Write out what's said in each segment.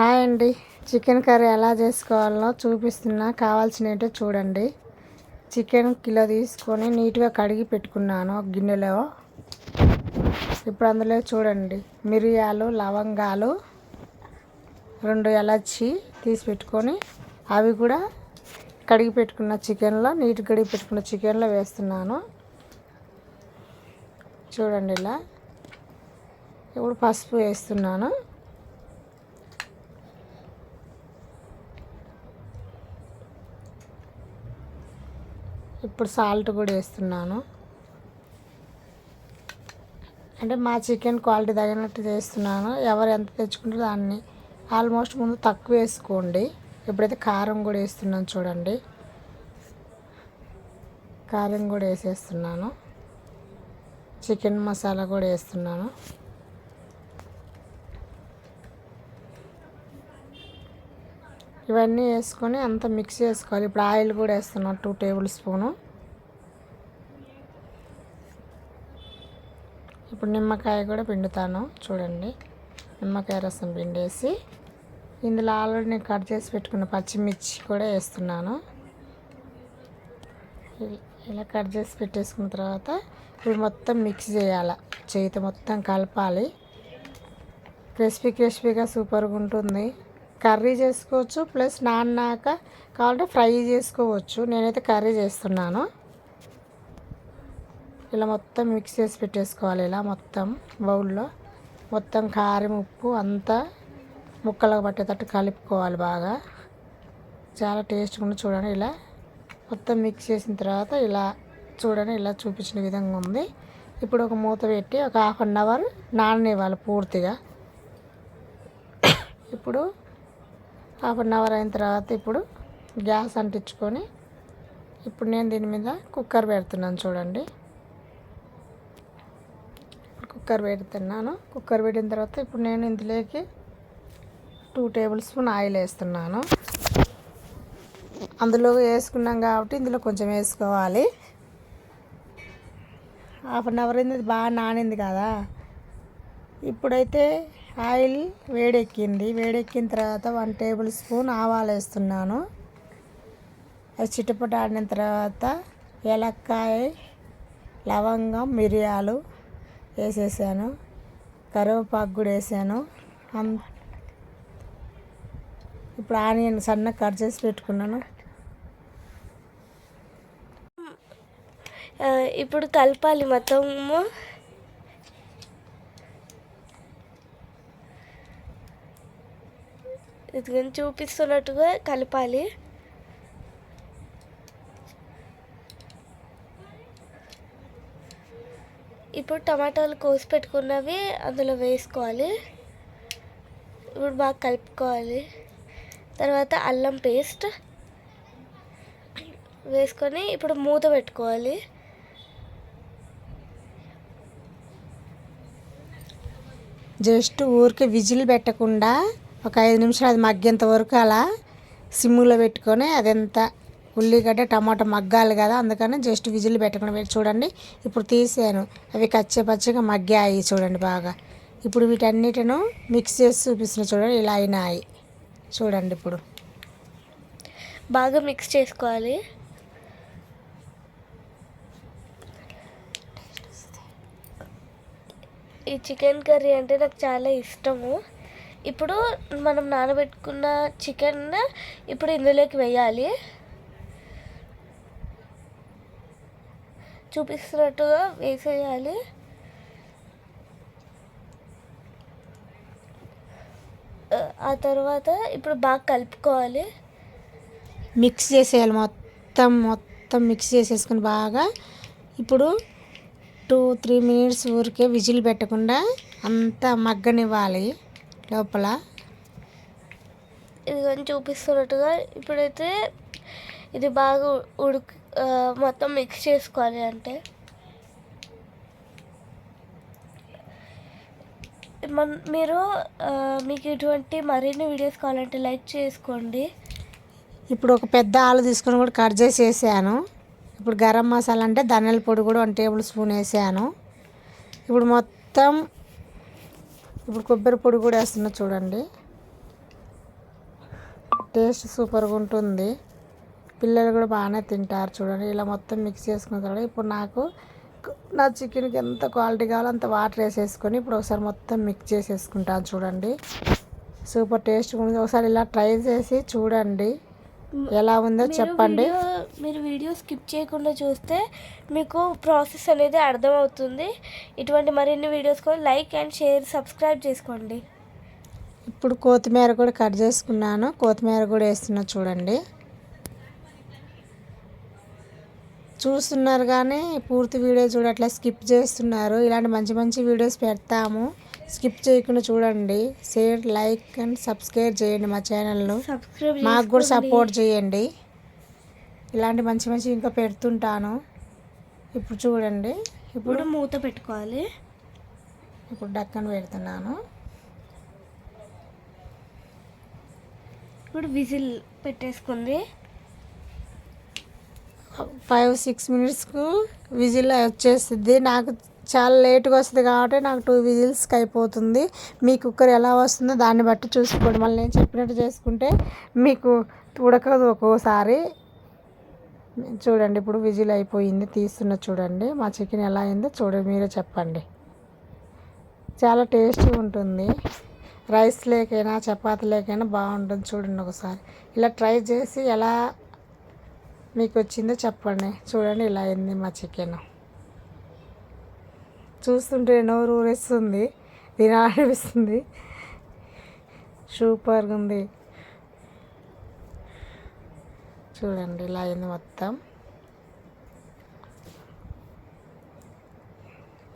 Hi అండి. Chicken curry ఎలా చేసుకోవాలో చూపిస్తున్నా. కావాల్సినవి చూడండి. చికెన్ కిలో తీసుకొని నీట్గా కడిగి పెట్టుకున్నాను గిన్నెలో. ఇప్పుడు అందులో చూడండి. మిరియాలు లవంగాలు రెండు ఎలచి తీసి పెట్టుకొని అవి కూడా కడిగి పెట్టుకున్న చికెన్లో నీట్ కడిగి పెట్టుకున్న చికెన్లో వేస్తున్నాను. చూడండి ఇలా. ఇప్పుడు పసుపు వేస్తున్నాను. ఇప్పుడు సాల్ట్ కూడా వేస్తున్నాను. అంటే మా చికెన్ క్వాలిటీ తగినట్టు చేస్తున్నాను. ఎవరు ఎంత తెచ్చుకుంటే దాన్ని ఆల్మోస్ట్ ముందు తక్కువ వేసుకోండి. ఇప్పుడైతే కారం కూడా వేస్తున్నాను చూడండి. కారం కూడా వేసేస్తున్నాను. చికెన్ మసాలా కూడా వేస్తున్నాను. ఇవన్నీ వేసుకొని అంతా మిక్స్ చేసుకోవాలి. ఇప్పుడు ఆయిల్ కూడా వేస్తున్నాను టూ టేబుల్ స్పూను ఇప్పుడు నిమ్మకాయ కూడా పిండుతాను చూడండి. నిమ్మకాయ రసం పిండేసి ఇందులో ఆల్రెడీ నేను కట్ చేసి పెట్టుకున్న పచ్చిమిర్చి కూడా వేస్తున్నాను. ఇలా కట్ చేసి పెట్టేసుకున్న తర్వాత ఇప్పుడు మొత్తం మిక్స్ చేయాలి చేతి మొత్తం కలపాలి. క్రిస్పీ క్రిస్పీగా సూపర్గా ఉంటుంది. కర్రీ చేసుకోవచ్చు ప్లస్ నాన్నాక కావాలంటే ఫ్రై చేసుకోవచ్చు. నేనైతే కర్రీ చేస్తున్నాను. ఇలా మొత్తం మిక్స్ చేసి పెట్టేసుకోవాలి ఇలా మొత్తం బౌల్లో. మొత్తం కారం ఉప్పు అంతా ముక్కలకు పట్టేటట్టు కలుపుకోవాలి బాగా. చాలా టేస్ట్గా ఉంది చూడండి ఇలా. మొత్తం మిక్స్ చేసిన తర్వాత ఇలా చూడండి ఇలా చూపించిన విధంగా ఉంది. ఇప్పుడు ఒక మూత పెట్టి ఒక హాఫ్ అన్ అవర్ నాననివ్వాలి పూర్తిగా. ఇప్పుడు హాఫ్ అన్ అవర్ అయిన తర్వాత ఇప్పుడు గ్యాస్ అంటించుకొని ఇప్పుడు నేను దీని మీద కుక్కర్ పెడుతున్నాను చూడండి. కుక్కర్ పెడుతున్నాను. కుక్కర్ పెట్టిన తర్వాత ఇప్పుడు నేను ఇందులోకి టూ టేబుల్ స్పూన్ ఆయిల్ వేస్తున్నాను. అందులో వేసుకున్నాం కాబట్టి ఇందులో కొంచెం వేసుకోవాలి. హాఫ్ అన్ అవర్ అయింది బాగా నానింది కదా. ఇప్పుడైతే ఆయిల్ వేడెక్కింది. వేడెక్కిన తర్వాత వన్ టేబుల్ స్పూన్ ఆవాలు వేస్తున్నాను. అది చిటపట ఆడిన తర్వాత ఏలక్కాయ లవంగం మిరియాలు వేసేసాను. కరివేపాకు కూడా వేసాను. ఇప్పుడు ఆనియన్ సన్నగా కట్ చేసి పెట్టుకున్నాను. ఇప్పుడు కలపాలి మొత్తము. ఇది చూపిస్తున్నట్టుగా కలపాలి. ఇప్పుడు టమాటాలు కోసి పెట్టుకున్నవి అందులో వేసుకోవాలి. ఇప్పుడు బాగా కలుపుకోవాలి. తర్వాత అల్లం పేస్ట్ వేసుకొని ఇప్పుడు మూత పెట్టుకోవాలి. జస్ట్ ఊరికే విజిల్ పెట్టకుండా ఒక ఐదు నిమిషాలు అది మగ్గేంత వరకు అలా సిమ్లో పెట్టుకొని అదంతా ఉల్లిగడ్డ టమాటా మగ్గాలి కదా అందుకని జస్ట్ విజిల్ పెట్టకుండా పెట్టి చూడండి. ఇప్పుడు తీసాను. అవి కచ్చే పచ్చగా మగ్గాయి చూడండి బాగా. ఇప్పుడు వీటన్నిటిను మిక్స్ చేసి చూపిస్తున్నా చూడండి ఇలా అయినాయి. చూడండి ఇప్పుడు. బాగా మిక్స్ చేసుకోవాలి. ఈ చికెన్ కర్రీ అంటే నాకు చాలా ఇష్టము. ఇప్పుడు మనం నానబెట్టుకున్న చికెన్ ఇప్పుడు ఇందులోకి వేయాలి. చూపిస్తున్నట్టుగా వేసేయాలి. ఆ తర్వాత ఇప్పుడు బాగా కలుపుకోవాలి. మిక్స్ చేసేయాలి మొత్తం మొత్తం మిక్స్ చేసేసుకుని బాగా. ఇప్పుడు టూ త్రీ మినిట్స్ ఊరికే విజిల్ పెట్టకుండా అంతా మగ్గనివ్వాలి. లోపల. ఇది కానీ చూపిస్తున్నట్టుగా ఇప్పుడైతే ఇది బాగా ఉడికి మొత్తం మిక్స్ చేసుకోవాలి అంటే. మన మీరు మీకు ఇటువంటి మరిన్ని వీడియోస్ కావాలంటే లైక్ చేసుకోండి. ఇప్పుడు ఒక పెద్ద ఆలు తీసుకొని కూడా కట్ చేసి వేసాను. ఇప్పుడు గరం మసాలా అంటే ధనియాల పొడి కూడా వన్ టేబుల్ స్పూన్ వేసాను. ఇప్పుడు మొత్తం ఇప్పుడు కొబ్బరి పొడి కూడా వేస్తున్నా చూడండి. టేస్ట్ సూపర్గా ఉంటుంది. పిల్లలు కూడా బాగానే తింటారు చూడండి. ఇలా మొత్తం మిక్స్ చేసుకున్న తర్వాత ఇప్పుడు నాకు నా చికెన్కి ఎంత క్వాలిటీ కావాలో అంత వాటర్ వేసేసుకొని ఇప్పుడు ఒకసారి మొత్తం మిక్స్ చేసేసుకుంటాను చూడండి. సూపర్ టేస్ట్ ఉంది. ఒకసారి ఇలా ట్రై చేసి చూడండి. ఎలా ఉందో చెప్పండి. మీరు వీడియో స్కిప్ చేయకుండా చూస్తే మీకు ప్రాసెస్ అనేది అర్థమవుతుంది. ఇటువంటి మరిన్ని వీడియోస్ కోసం లైక్ అండ్ షేర్ సబ్స్క్రైబ్ చేసుకోండి. ఇప్పుడు కొత్తిమీర కూడా కట్ చేసుకున్నాను. కొత్తిమీర కూడా వేస్తున్నా చూడండి. చూస్తున్నారు కానీ పూర్తి వీడియో చూడట్లే స్కిప్ చేస్తున్నారు. ఇలాంటి మంచి మంచి వీడియోస్ పెడతాము. స్కిప్ చేయకుండా చూడండి. షేర్ లైక్ అండ్ సబ్స్క్రైబ్ చేయండి మా ఛానల్ను. మాకు కూడా సపోర్ట్ చేయండి. ఇలాంటి మంచి మంచి ఇంకా పెడుతుంటాను. ఇప్పుడు చూడండి. ఇప్పుడు ఇప్పుడు మూత పెట్టుకోవాలి. ఇప్పుడు డక్కన పెడుతున్నాను. ఇప్పుడు విజిల్ పెట్టేసుకుంది. ఫైవ్ సిక్స్ మినిట్స్కు విజిల్ వచ్చేస్తుంది. నాకు చాలా లేట్గా వస్తుంది కాబట్టి నాకు టూ విజిల్స్కి అయిపోతుంది. మీ కుక్కర్ ఎలా వస్తుందో దాన్ని బట్టి చూసుకోండి. మళ్ళీ నేను చెప్పినట్టు చేసుకుంటే మీకు ఉడకదు ఒక్కోసారి. చూడండి ఇప్పుడు విజిల్ అయిపోయింది. తీస్తున్న చూడండి. మా చికెన్ ఎలా అయిందో చూడండి మీరే చెప్పండి. చాలా టేస్టీ ఉంటుంది. రైస్ లేకైనా చపాతీ లేకైనా బాగుంటుంది చూడండి ఒకసారి. ఇలా ట్రై చేసి ఎలా మీకు వచ్చిందో చెప్పండి. చూడండి ఇలా అయింది మా చికెన్. చూస్తుంటే నోరు ఊరేస్తుంది. తినాలనిపిస్తుంది సూపర్గా ఉంది. చూడండి ఇలా అయింది మొత్తం.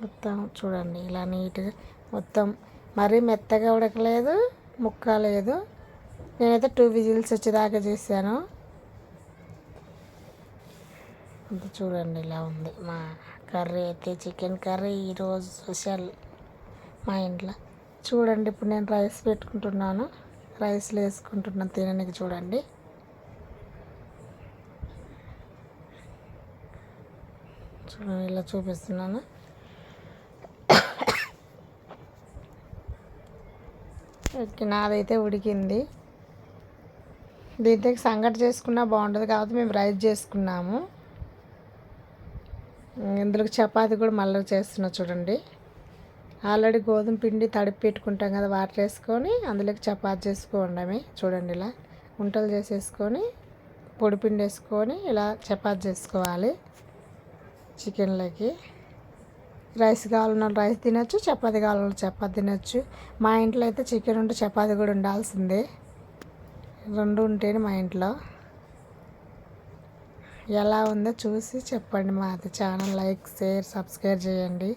మొత్తం చూడండి ఇలా నీట్గా మొత్తం. మరీ మెత్తగా ఉడకలేదు ముక్క లేదు. నేనైతే టూ విజిల్స్ వచ్చేదాకా చేశాను. అంత చూడండి ఇలా ఉంది మా కర్రీ అయితే చికెన్ కర్రీ ఈరోజు స్పెషల్ మా ఇంట్లో. చూడండి ఇప్పుడు నేను రైస్ పెట్టుకుంటున్నాను. రైస్లో వేసుకుంటున్నాను తినడానికి చూడండి. చూడండి ఇలా చూపిస్తున్నాను. ఓకే నాదైతే ఉడికింది. దీంతో సంగటి చేసుకున్నా బాగుంటుంది కాబట్టి మేము రైస్ చేసుకున్నాము. ఇందులోకి చపాతి కూడా మళ్ళీ చేస్తున్నా చూడండి. ఆల్రెడీ గోధుమ పిండి తడిపి పెట్టుకుంటాం కదా వాటర్ వేసుకొని అందులోకి చపాతి చేసుకోండి చూడండి ఇలా ఉంటలు చేసేసుకొని పొడి పిండి వేసుకొని ఇలా చపాతి చేసుకోవాలి చికెన్లోకి. రైస్ కావాలన్న రైస్ తినచ్చు చపాతి కావాలన్న చపాతి తినచ్చు. మా ఇంట్లో అయితే చికెన్ ఉంటే చపాతి కూడా ఉండాల్సిందే. రెండు ఉంటేనే మా ఇంట్లో. ఎలా ఉందో చూసి చెప్పండి మాది ఛానల్ లైక్ షేర్ సబ్స్క్రైబ్ చేయండి.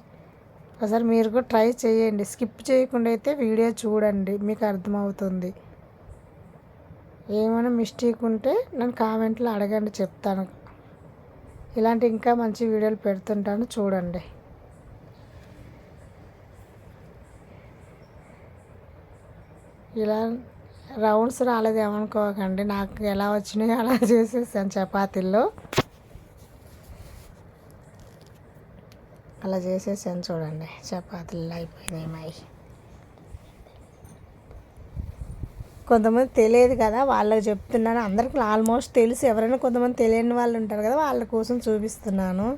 ఒకసారి మీరు కూడా ట్రై చేయండి. స్కిప్ చేయకుండా అయితే వీడియో చూడండి మీకు అర్థమవుతుంది. ఏమైనా మిస్టేక్ ఉంటే నన్ను కామెంట్లో అడగండి చెప్తాను. ఇలాంటి ఇంకా మంచి వీడియోలు పెడుతుంటాను చూడండి. ఇలా రౌండ్స్ రాలేదేమనుకోకండి. నాకు ఎలా వచ్చినాయో అలా చేసేసాను చపాతీల్లో. అలా చేసేసాను చూడండి. చపాతీలు అయిపోయినాయి మాయి కొంతమంది తెలియదు కదా వాళ్ళకి చెప్తున్నాను. అందరికి ఆల్మోస్ట్ తెలుసు. ఎవరైనా కొంతమంది తెలియని వాళ్ళు ఉంటారు కదా వాళ్ళ కోసం చూపిస్తున్నాను.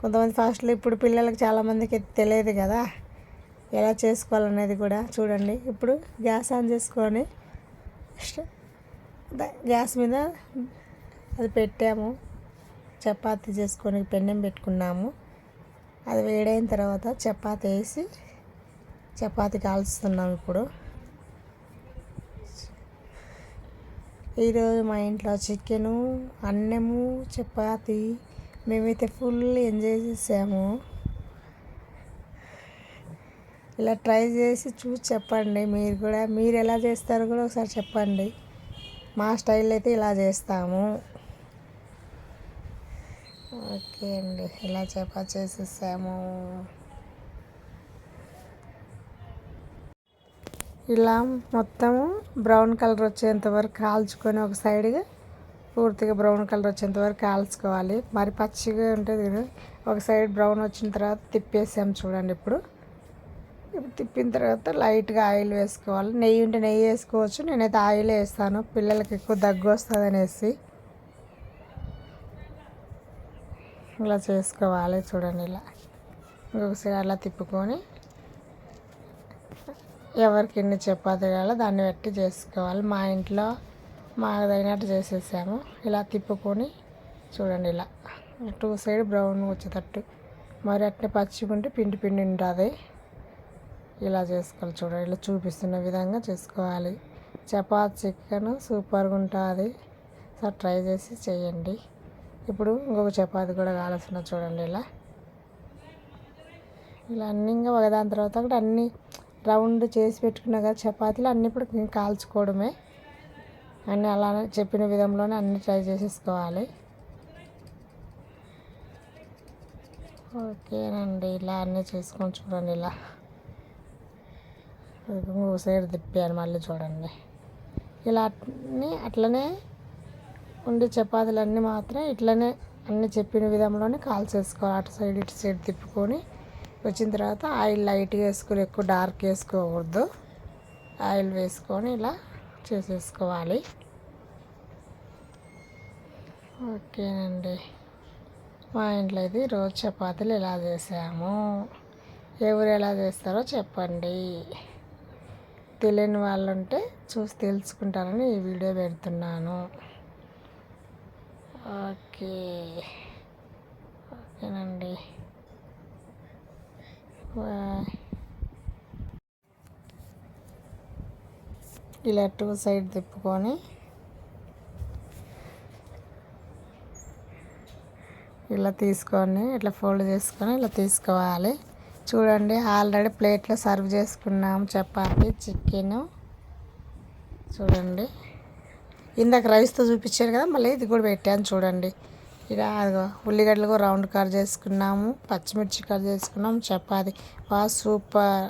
కొంతమంది ఫస్ట్లో ఇప్పుడు పిల్లలకి చాలామందికి తెలియదు కదా. ఎలా చేసుకోవాలనేది కూడా చూడండి. ఇప్పుడు గ్యాస్ ఆన్ చేసుకొని గ్యాస్ మీద అది పెట్టాము. చపాతి చేసుకొని పెన్నెం పెట్టుకున్నాము. అది వేడైన తర్వాత చపాతి వేసి చపాతి కాల్చుతున్నాం ఇప్పుడు. ఈరోజు మా ఇంట్లో చికెను అన్నము చపాతి మేమైతే ఫుల్ ఎంజాయ్ చేసాము. ఇలా ట్రై చేసి చూసి చెప్పండి. మీరు కూడా మీరు ఎలా చేస్తారో కూడా ఒకసారి చెప్పండి. మా స్టైల్ అయితే ఇలా చేస్తాము. ఓకే అండి. ఇలా చేప చేసేసాము. ఇలా మొత్తము బ్రౌన్ కలర్ వచ్చేంత వరకు కాల్చుకొని ఒక సైడ్గా పూర్తిగా బ్రౌన్ కలర్ వచ్చేంత వరకు కాల్చుకోవాలి. మరి పచ్చిగా ఉంటుంది కదా ఒక సైడ్ బ్రౌన్ వచ్చిన తర్వాత తిప్పేసాము చూడండి ఇప్పుడు. తిప్పిన తర్వాత లైట్గా ఆయిల్ వేసుకోవాలి. నెయ్యి ఉంటే నెయ్యి వేసుకోవచ్చు. నేనైతే ఆయిల్ వేస్తాను. పిల్లలకి ఎక్కువ దగ్గు వస్తుంది అనేసి ఇలా చేసుకోవాలి చూడండి ఇలా. ఇంకొకసారి అలా తిప్పుకొని ఎవరికి ఎన్ని చపాతీ కావాలో దాన్ని బట్టి చేసుకోవాలి. మా ఇంట్లో మాకు తగినట్టు చేసేసాము. ఇలా తిప్పుకొని చూడండి ఇలా. టూ సైడ్ బ్రౌన్ వచ్చేటట్టు. మరి అట్నే పచ్చిగుంటే పిండి పిండి ఉంటుంది. ఇలా చేసుకోవాలి చూడండి ఇలా చూపిస్తున్న విధంగా చేసుకోవాలి. చపాతి చికెన్ సూపర్గా ఉంటుంది. సార్ ట్రై చేసి చేయండి. ఇప్పుడు ఇంకొక చపాతి కూడా కావాల్సిన చూడండి ఇలా. ఇలా అన్నీ ఇంకా ఒకదాని తర్వాత కూడా అన్నీ రౌండ్ చేసి పెట్టుకున్నా కదా చపాతీలు అన్నీ ఇప్పుడు కాల్చుకోవడమే. అన్నీ అలానే చెప్పిన విధంలోనే అన్నీ ట్రై చేసేసుకోవాలి. ఓకేనండి ఇలా అన్నీ చేసుకొని చూడండి ఇలా. ఇంకో సైడ్ తిప్పాను మళ్ళీ చూడండి. ఇలా అన్నీ అట్లనే ఉండి చపాతీలన్నీ మాత్రం ఇట్లనే అన్నీ చెప్పిన విధంలోనే కాల్చేసుకోవాలి అటు సైడ్ ఇటు సైడ్ తిప్పుకొని వచ్చిన తర్వాత ఆయిల్ లైట్గా వేసుకొని ఎక్కువ డార్క్ వేసుకోకూడదు. ఆయిల్ వేసుకొని ఇలా చేసేసుకోవాలి. ఓకేనండి. మా ఇంట్లో ఇది రోజు చపాతీలు ఎలా చేసాము? ఎవరు ఎలా చేస్తారో చెప్పండి. తెలియని వాళ్ళు ఉంటే చూసి తెలుసుకుంటారని ఈ వీడియో పెడుతున్నాను. ఓకే. ఓకేనండి. ఇలా టూ సైడ్ తిప్పుకొని ఇలా తీసుకొని ఇట్లా ఫోల్డ్ చేసుకొని ఇలా తీసుకోవాలి. చూడండి ఆల్రెడీ ప్లేట్లో సర్వ్ చేసుకున్నాం చపాతి చికెన్. చూడండి. ఇందాక రైస్తో చూపించాను కదా మళ్ళీ ఇది కూడా పెట్టాను చూడండి. ఇక అదిగో ఉల్లిగడ్డలు కూడా రౌండ్ కట్ చేసుకున్నాము పచ్చిమిర్చి కట్ చేసుకున్నాము చపాతి. బాగా సూపర్.